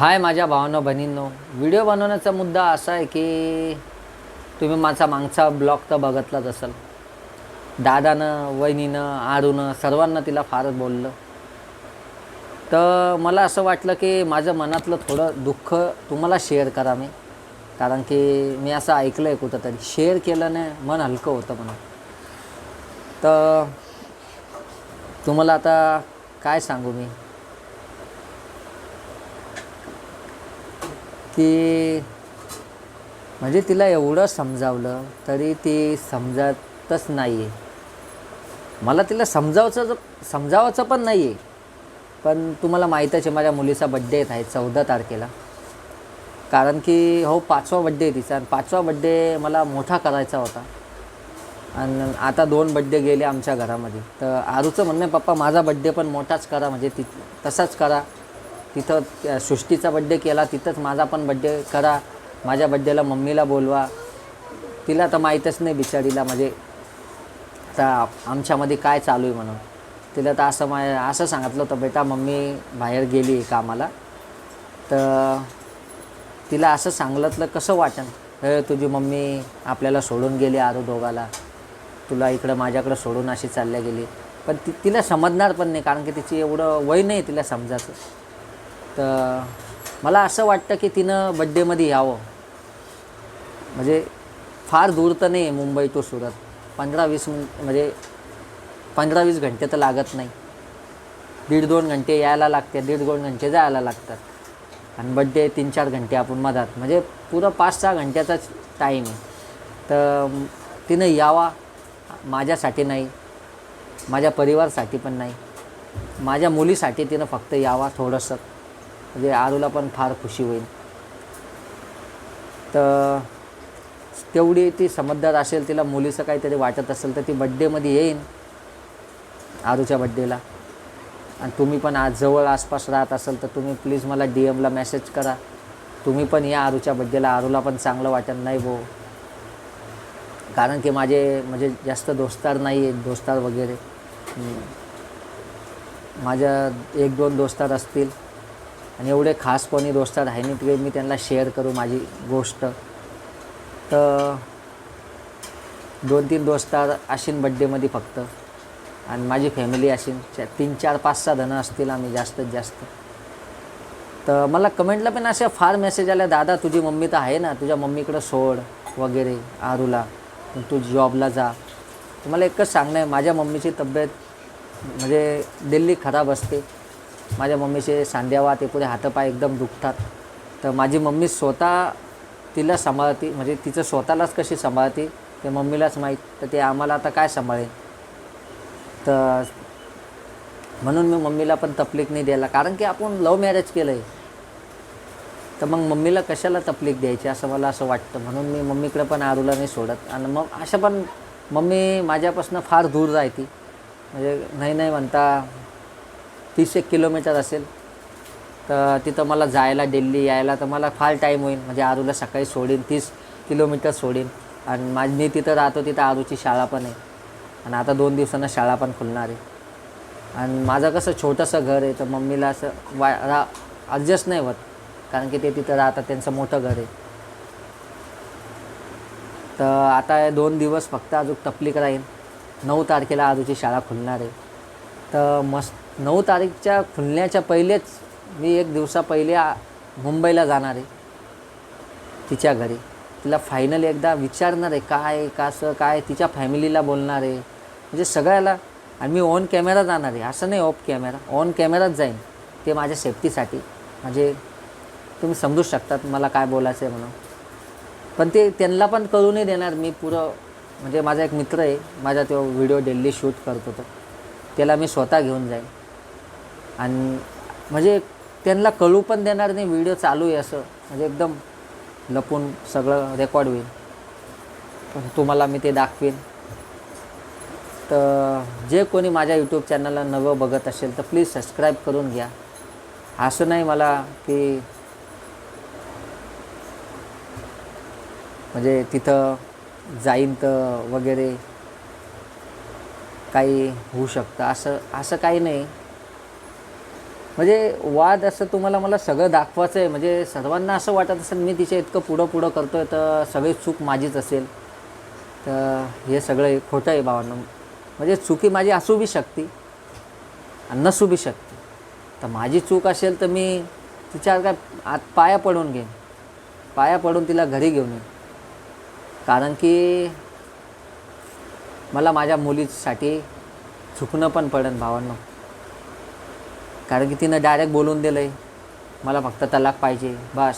हाय माझ्या भावांनो बहिणींनो. व्हिडिओ बनवण्याचा मुद्दा असा आहे की तुम्ही माझा मागचा ब्लॉग तर बघतलाच असाल. दादानं वहिनीनं आरूनं सर्वांना तिला फारच बोललं. तर मला असं वाटलं की माझं मनातलं थोडं दुःख तुम्हाला शेअर करा मी. कारण की मी असं ऐकलं आहे कुठंतरी. शेअर केलं नाही मन हलकं होतं म्हणून. तर तुम्हाला आता काय सांगू मी? की म्हणजे तिला एवढं समजावलं तरी ती समजतच नाही आहे मला तिला समजावचं समजावायचं पण नाही आहे पण तुम्हाला माहीतच आहे माझ्या मुलीचा बड्डे येत आहे चौदा तारखेला. कारण की हो पाचवा बड्डे आहे तिचा. आणि पाचवा बड्डे मला मोठा करायचा होता. आणि आता दोन बड्डे गेले आमच्या घरामध्ये. तर आरूचं म्हणणं आहे पप्पा माझा बड्डे पण मोठाच करा. म्हणजे ति तसाच करा. तिथं त्या सृष्टीचा बड्डे केला तिथंच माझा पण बड्डे करा माझ्या बड्डेला मम्मीला बोलवा. तिला तर माहीतच नाही बिचारीला म्हणजे आता आमच्यामध्ये काय चालू आहे म्हणून. तिला तर असं मा असं सांगितलं होतं बेटा मम्मी बाहेर गेली आहे कामाला. तर तिला असं सांगलंतलं कसं वाटन? हे तुझी मम्मी आपल्याला सोडून गेली आरो दोघाला. तुला इकडं माझ्याकडं सोडून अशी चालल्या गेली. पण ती तिला समजणार पण नाही कारण की तिची एवढं वय नाही तिला समजायचं. तर मला असं वाटतं की तिनं बड्डेमध्ये यावं. म्हणजे फार दूर तर नाही मुंबई टू सुरत. पंधरा वीस मिनिट म्हणजे पंधरा वीस घंटे तर लागत नाही. दीड दोन घंटे यायला लागते दीड दोन घंटे जायला लागतात. आणि बड्डे तीन चार घंटे आपण मधात. म्हणजे पुरं पाच सहा घंट्याचाच टाईम आहे. तर तिनं यावा माझ्यासाठी नाही माझ्या परिवारसाठी पण नाही. माझ्या मुलीसाठी तिनं फक्त यावा थोडंसं. म्हणजे आरूला पण फार खुशी होईल. तर तेवढी ती समजदार असेल तिला मुलीचं काहीतरी वाटत असेल तर ती बड्डेमध्ये येईन आरूच्या बड्डेला आणि तुम्ही पण आज जवळ आसपास राहत असाल तर तुम्ही प्लीज मला डी एमला मेसेज करा. तुम्ही पण या आरूच्या बड्डेला आरूला पण चांगलं वाटत नाही भाऊ. कारण की माझे म्हणजे जास्त दोस्तार नाही आहेत दोस्तार वगैरे. माझ्या एक दोन दोस्तार असतील. आणि एवढे खास कोणी दोस्तार आहे नाही ते मी त्यांना शेअर करू माझी गोष्ट. तर दोन तीन दोस्तार अशीन बड्डेमध्ये फक्त. आणि माझी फॅमिली असेल चा- तीन चार पाच सहा जणं असतील आम्ही जास्तीत जास्त. तर मला कमेंटला पण अशा फार मेसेज आल्या दादा तुझी मम्मी तर आहे ना तुझ्या मम्मीकडं सोड वगैरे आरूला. तू जॉबला जा. तुम्हाला मला एकच सांगणं आहे माझ्या मम्मीची तब्येत म्हणजे दिल्ली खराब असते. माझ्या मम्मीचे सांध्यावा ते पुढे हातपाय एकदम दुखतात. तर माझी मम्मी स्वतः तिला सांभाळते म्हणजे तिचं स्वतःलाच कशी सांभाळते ते मम्मीलाच माहीत. तर ते आम्हाला आता काय सांभाळेल? तर म्हणून मी मम्मीला पण तकलीफ नाही द्यायला कारण की आपण लव मॅरेज केलं आहे तर मग मम्मीला कशाला तकलीफ द्यायची असं मला असं वाटतं. म्हणून मी मम्मीकडे पण आरूला नाही सोडत. आणि मग अशा पण मम्मी माझ्यापासून फार दूर राहते म्हणजे नाही नाही म्हणता तीस एक किलोमीटर असेल. तर तिथं मला जायला दिल्ली यायला तर मला फार टाईम होईल. म्हणजे आरूला सकाळी सोडीन तीस किलोमीटर सोडीन. आणि माझी मी तिथं राहतो तिथं आरूची शाळा पण आहे. आणि आता दोन दिवसांना शाळा पण खुलणार आहे. आणि माझं कसं छोटंसं घर आहे तर मम्मीला असं वा रा ॲडजस्ट नाही होत. कारण की ते तिथं राहतात त्यांचं मोठं घर आहे. तर आता हे दोन दिवस फक्त अजून तपलीक राहील नऊ तारखेला आजूची शाळा खुलणार आहे. तर मस्त नऊ तारीखच्या खुलण्याच्या पहिलेच मी एक दिवसा पहिले मुंबईला जाणार आहे. तिच्या घरी. तिला फायनल एकदा विचारणार आहे काय कसं काय तिच्या फॅमिलीला बोलणार आहे. म्हणजे सगळ्याला. आणि मी ऑन कॅमेरा जाणार आहे. असं नाही ऑफ कॅमेरा ऑन कॅमेराच जाईन. ते माझ्या सेफ्टीसाठी म्हणजे तुम्ही समजू शकतात मला काय बोलायचं आहे म्हणून. पण ते त्यांना पण करू नाही देणार. मी पुरं म्हणजे माझा एक मित्र आहे. माझा तो व्हिडिओ डेली शूट करतो तो त्याला मी स्वतः घेऊन जाईन. आणि म्हणजे त्यांना कळू पण देणार नाही व्हिडिओ चालू आहे असं. म्हणजे एकदम लपून सगळं रेकॉर्ड होईल. पण तुम्हाला मी ते दाखवीन. तर जे कोणी माझ्या यूट्यूब चॅनलला नवं बघत असेल तर प्लीज सबस्क्राईब करून घ्या. असं नाही मला की म्हणजे तिथं जाईन तर वगैरे काही होऊ शकतं. असं असं काही नाही. म्हणजे वाद असं तुम्हाला मला सगळं दाखवायचं आहे. म्हणजे सर्वांना असं वाटत असेल मी तिच्या इतकं पुढं पुढं करतो आहे तर सगळी चूक माझीच असेल. तर हे सगळं खोटं आहे भावांना. म्हणजे चुकी माझी असू बी शकते आणि नसू बी शकते. तर माझी चूक असेल तर मी तिच्यावर काय आत पाया पडून घेईन. पाया पडून तिला घरी घेऊन येईन. कारण की मला माझ्या मुलीसाठी चुकणं पण पडेल भावांना. कारण की तिनं डायरेक्ट बोलून दिलं आहे मला फक्त तलाक पाहिजे बस.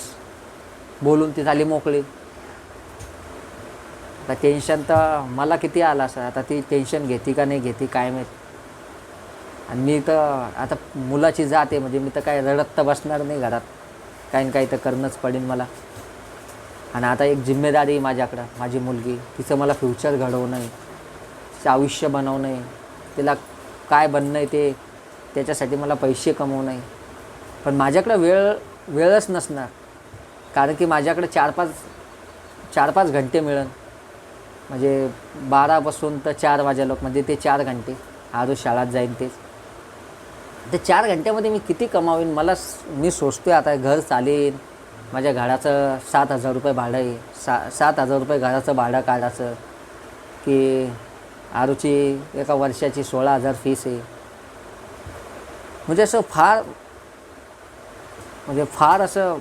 बोलून ती झाली मोकळी. आता टेन्शन तर मला किती आलं असं? आता ती टेन्शन घेते का नाही घेते काय माहीत. आणि मी तर आता मुलाची जात आहे म्हणजे मी तर काय रडत तर बसणार नाही घरात. काही ना काही तर करणंच पडेल मला. आणि आता एक जिम्मेदारी आहे माझ्याकडं माझी मुलगी. तिचं मला फ्युचर घडवणं आहे. तिचं आयुष्य बनवणं आहे. तिला काय बनणं आहे ते त्याच्यासाठी मला पैसे कमवू नाही पण माझ्याकडं वेळ वेळच नसणार. कारण की माझ्याकडे चार पाच चार पाच घंटे मिळेल. म्हणजे बारापासून तर चार वाजे लोक म्हणजे ते चार घंटे. आजू शाळेत जाईन तेच. ते चार घंट्यामध्ये मी किती कमावीन? मला मी सोचतो आहे आता घर चालेल. माझ्या घराचं सात हजार रुपये भाडं आहे. सा सात हजार रुपये घराचं भाडं काढायचं. की आरूची एका वर्षाची सोळा हजार फीस आहे. म्हणजे असं फार म्हणजे फार असं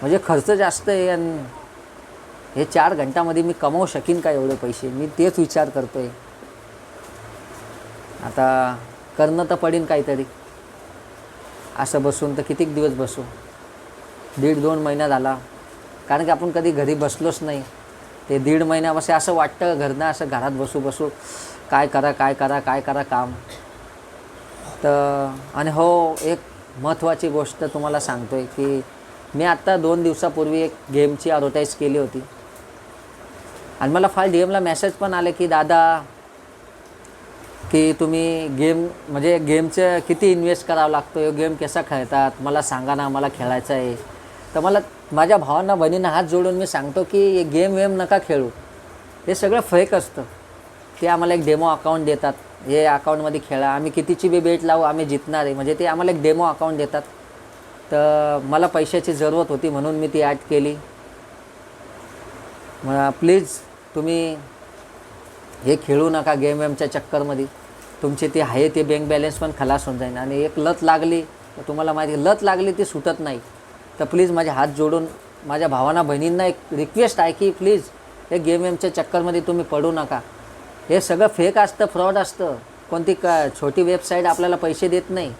म्हणजे खर्च जास्त आहे आणि हे चार घंट्यामध्ये मी कमावू शकीन का एवढे पैसे? मी तेच विचार करतो आहे आता करणं तर पडेन काहीतरी. असं बसून तर कितीक दिवस बसू? दीड दोन महिना झाला. कारण की आपण कधी घरी बसलोच नाही. ते दीड महिन्यापासून असं वाटतं घरनं असं घरात बसू बसू काय करा काय करा काय करा काम. तर आणि हो एक महत्त्वाची गोष्ट तुम्हाला सांगतो आहे की मी आत्ता दोन दिवसापूर्वी एक गेमची ॲडव्हर्टाईज केली होती. आणि मला फार डी एमला मेसेज पण आले की दादा की तुम्ही गेम म्हणजे गेमचं किती इन्व्हेस्ट करावं लागतो हे गेम कसा खेळतात? मला सांगा ना मला खेळायचं आहे. तर मला माझ्या भावांना बहिणींना हात जोडून मी सांगतो की हे गेम वेम नका खेळू. हे सगळं फेक असतं. ते आम्हाला एक डेमो अकाउंट देतात. हे अकाउंटमध्ये खेळा आम्ही कितीची बी बेट लावू आम्ही जितणार आहे. म्हणजे ते आम्हाला एक डेमो अकाउंट देतात. तर मला पैशाची जरूरत होती म्हणून मी ती ॲड केली. मग प्लीज तुम्ही हे खेळू नका गेम वेमच्या चक्करमध्ये. तुमची ती आहे ते बँक बॅलन्स पण खलास होऊन जाईल. आणि एक लत लागली तर तुम्हाला माहिती लत लागली ती सुटत नाही. तर प्लीज माझे हात जोडून माझ्या भावांना बहिणींना एक रिक्वेस्ट आहे की प्लीज हे गेम वेमच्या चक्करमध्ये तुम्ही पडू नका. हे सगळं फेक असतं फ्रॉड असतं. कोणती का छोटी वेबसाईट आपल्याला पैसे देत नाही.